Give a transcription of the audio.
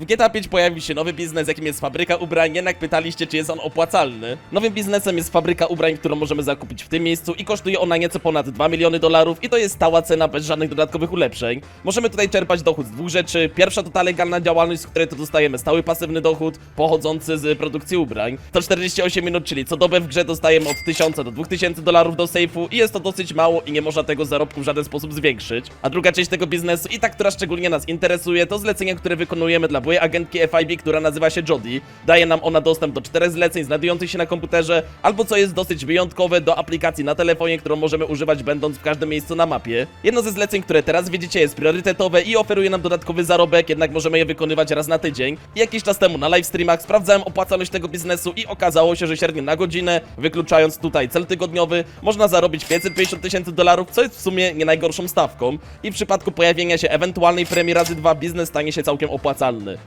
W GTA 5 pojawił się nowy biznes, jakim jest fabryka ubrań, jednak pytaliście, czy jest on opłacalny. Nowym biznesem jest fabryka ubrań, którą możemy zakupić w tym miejscu i kosztuje ona nieco ponad 2 miliony dolarów i to jest stała cena bez żadnych dodatkowych ulepszeń. Możemy tutaj czerpać dochód z dwóch rzeczy. Pierwsza to ta legalna działalność, z której to dostajemy stały pasywny dochód pochodzący z produkcji ubrań. To 48 minut, czyli co dobę w grze dostajemy od 1000 do 2000 dolarów do sejfu i jest to dosyć mało i nie można tego zarobku w żaden sposób zwiększyć. A druga część tego biznesu i ta, która szczególnie nas interesuje, to zlecenia, które wykonujemy dla byłej agentki FIB, która nazywa się Jodie. Daje nam ona dostęp do czterech zleceń znajdujących się na komputerze, albo co jest dosyć wyjątkowe, do aplikacji na telefonie, którą możemy używać będąc w każdym miejscu na mapie. Jedno ze zleceń, które teraz widzicie jest priorytetowe i oferuje nam dodatkowy zarobek, jednak możemy je wykonywać raz na tydzień. I jakiś czas temu na live streamach sprawdzałem opłacalność tego biznesu i okazało się, że średnio na godzinę, wykluczając tutaj cel tygodniowy, można zarobić 550 tysięcy dolarów, co jest w sumie nie najgorszą stawką. I w przypadku pojawienia się ewentualnej premii razy dwa biznes stanie się całkiem opłacalny.